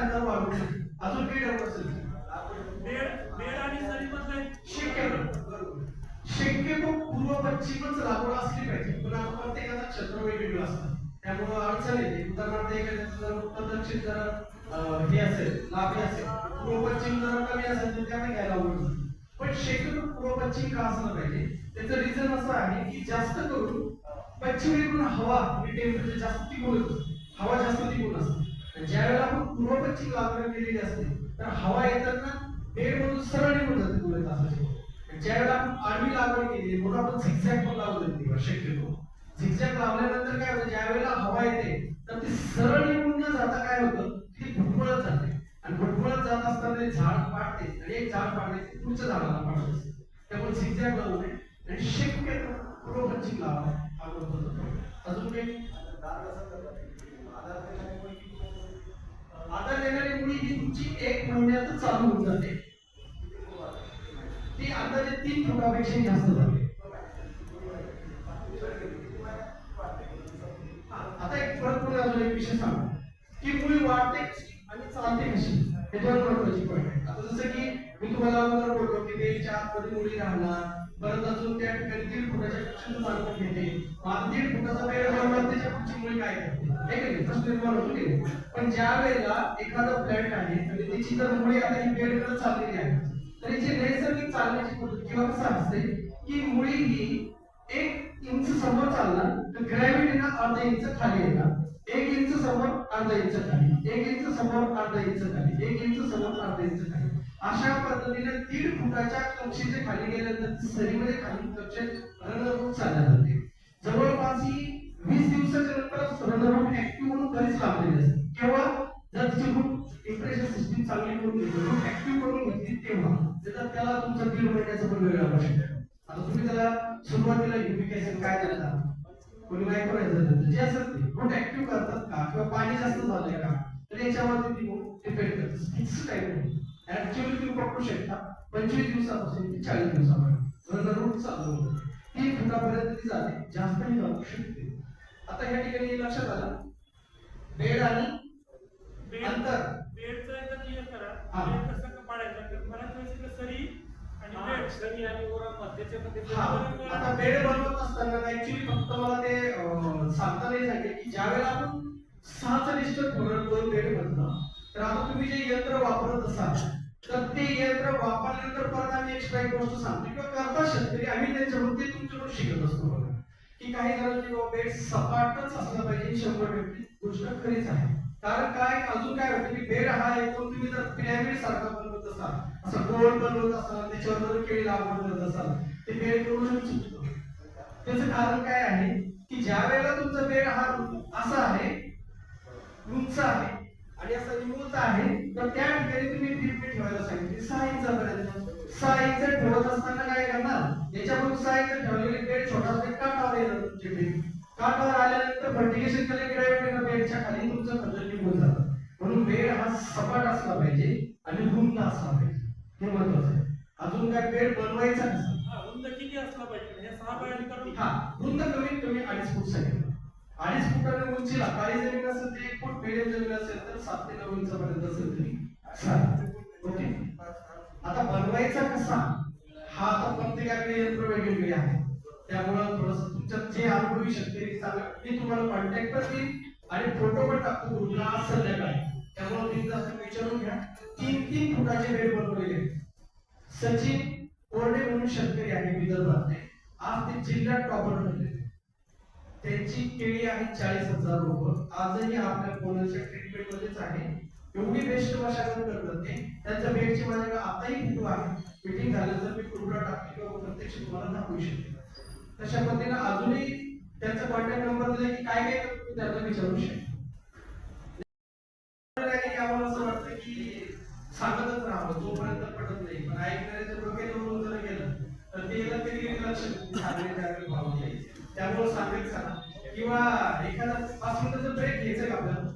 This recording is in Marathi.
अंतर शकतो. अजून डाऊट असेल. शक्यतो पूर्व पश्चिमच लागवड असली पाहिजे. पण आता प्रत्येकाचा क्षेत्र वेगवेगळं असतं. त्यामुळं अडचण येते. उदाहरणार्थ एखाद्याचं जर उत्तर दक्षिण जर हे असेल लाभी असेल पूर्व पश्चिम जर कमी असेल तर त्यांना घ्यायला आवडतं. पण शक्यतो पूर्व पश्चिम का असलं पाहिजे? त्याचं रिझन असं आहे की जास्त करून पश्चिमेकडून हवा टेम्परेचर जास्त असतं. हवा जास्त टिकून असते. ज्या वेळेला आपण पूर्व पश्चिम लागवड केलेली असते तर हवा येताना बेड मधून सरळ निघून जाते पूर्ण तासाची ज्या वेळेला आपण आडवी लागवड केली म्हणून आपण झिगझॅग पण लावलं तेव्हा शक्यतो झिगझॅग लावल्यानंतर काय होतं? ज्या वेळेला हवा येते तर ती सरळ निघून न जाता काय होतं? ती भुटमळत जाते. आणि भुटमळत जात असताना झाड पाडते आणि एक झाड पाडले ते पुढच्या झाडाला पाडत असते. त्यामुळे झिगझॅग लावू नये. आणि शक्यतो पूर्व पश्चिम लावा हा अजून काही? आधार देणारी मुली ही तुमची एक महिन्यात चालू होऊन जाते. ती अंदाजे तीन फुटापेक्षा जास्त जाते आता एक फरक पुढे अजून एक विषय सांगा की मुली वाढते आणि चालते कशी? हे दोन महत्वाची पॉईंट आहे. आता जसं की मी तुम्हाला अगोदर बोललो की बेलच्या आतमध्ये मुली राहणार परत अजून त्या ठिकाणी दीड फुटाच्या पेक्षा चालवून घेते. मग दीड फुटाचा वेळ बनवणार त्याच्या पुढची मुळे काय करते? प्रश्न निर्माण होतो की पण ज्या वेळेला एखादा फ्लॅट आहे आणि त्याची जर मुळे आता ही बेडकडे चाललेली आहे तर याची नैसर्गिक चालण्याची पद्धत किंवा कसं असते की मुळी ही एक इंच समोर चालणार तर ग्रॅव्हिटीना अर्धा इंच खाली येणार. एक इंच समोर अर्धा इंच खाली एक इंच समोर अर्धा इंच खाली एक इंच समोर अर्धा इंच खाली. अशा पद्धतीने दीड फुटाच्या कक्षेचे खाली गेल्यानंतर सरीमध्ये खाली कक्षे रणरूप चालत जाते जवळपास ही वीस दिवसाच्या नंतर रणरूप ऍक्टिव्ह म्हणून घरीच लावलेली असते. केव्हा जर तिची खूप इम्प्रेशन सिस्टीम चांगली करून घेतली खूप ऍक्टिव्ह करून घेतली तेव्हा. त्याचा त्याला तुमचा दीड महिन्याचा पण वेळ आवश्यक आहे. आता तुम्ही त्याला सुरुवातीला युनिफिकेशन काय करता? कोणी मायक्रोरायझर करायचं जे असतात ते. रूट ऍक्टिव्ह करतात का? किंवा पाणी जास्त झालंय का? तर याच्यावरती ती डिपेंड करते फिक्स टाईम नाही ऍक्च्युअली तुम्ही पकडू शकता. पंचवीस दिवसापासून ते चाळीस दिवसापर्यंत. रूट चालू होतं. तीन फुटापर्यंत ती जाते जास्तही जाऊ शकते आता ह्या ठिकाणी लक्षात आलं. बेड आणि अंतर. बेडचं एकदा क्लिअर करा. हा. बेड कसं पाडायचं? तर मला थोडीशी सरी आणि बेड सरी आणि ओरा त्याच्यामध्ये हा. आता बेड बनवत असताना ऍक्च्युली फक्त मला ते सांगता नाही सांगितलं की ज्यावेळेला आपण सहाचं लिस्टर पूर्ण दोन बेड बनतं तर आता तुम्ही जे यंत्र वापरत असाल तर ते यंत्र वापरल्यानंतर परत आम्ही एक्स्ट्रा एक गोष्ट सांगतो. किंवा करता शेतकरी आम्ही त्यांच्या ते तुमच्याकडून शिकत असतो बघा. की काही गरज बेड सपाटच असलं पाहिजे शंभर टक्के गोष्ट खरीच आहे. कारण काय अजून काय होतं की बेड हा एकूण तुम्ही जर पिरॅमिड सारखा बनवत असाल असं गोल बनवत असाल त्याच्यावर जर केळी लागवड करत असाल ते बेड करून चुकतो त्याचं कारण काय आहे की ज्या वेळेला तुमचा बेड हा असा आहे उंच आहे आणि असा निमुळता आहे तर त्या ठिकाणी तुम्ही फिरपी ठेवायला सांगितली सहा इंचापर्यंत सहा इंच ठेवत असताना काय करणार? याच्याकडून सहा इंच ठेवलेले बेड छोटा बेड काठावर येणार तुमचे बेड काठावर आल्यानंतर व्हर्टिगेशन केले ग्रॅव्हिटीनं बेडच्या खाली तुमचं खंजर निघून जातं. म्हणून बेड हा सपाट असला पाहिजे आणि रुंद असला पाहिजे. हे महत्वाचं आहे. अजून काय बेड बनवायचा हा रुंद किती असला पाहिजे? ह्या सहा पायाने काढून हा रुंद कमीत कमी अडीच फूट सांगितलं अडीच फुटाने उंचीला काळी जमीन असेल तर एक फूट मिडियम जमीन असेल तर सात ते नऊ इंचापर्यंत असेल तरी. ओके. आता बनवायचा कसा? हा आता प्रत्येकाकडे यंत्र वेगवेगळे आहे. त्यामुळं थोडस तुमच्या जे अनुभवी शकते सांगा मी तुम्हाला कॉन्टॅक्ट पण देईन आणि फोटो पण टाकतो ग्रुपला आज संध्याकाळी. त्यामुळे तुम्ही जास्त विचारून घ्या. तीन तीन फुटाचे बेड बनवलेले आहेत. सचिन कोरडे म्हणून शेतकरी आहे विदर्भातले. आज ते जिल्ह्यात टॉपर ठरले त्यांची केळी आहे चाळीस हजार रोप आजही आपल्या कोणाच्या ट्रीटमेंट मध्येच आहे. एवढी बेस्ट मशागत करतात ते. त्यांच्या बेडची माझ्याकडे आताही फोटो आहे. मिटिंग झालं तर मी कुठला टाकली किंवा प्रत्यक्ष तुम्हाला दाखवू शकते. तशा पद्धतीनं अजूनही त्यांचा कॉन्टॅक्ट नंबर दिला की काय काय तुम्ही त्यांना विचारू शकता. आम्हाला असं वाटतं की सांगतच राहावं जोपर्यंत पटत नाही. पण ऐकणाऱ्याच्या डोक्यात येऊन जर गेलं तर ते याला तरी लक्ष सांगण्याच्या भाव नाही त्यामुळे सांगायचं किंवा एखादा पाच मिनिटाचा ब्रेक घ्यायचा का आपल्याला?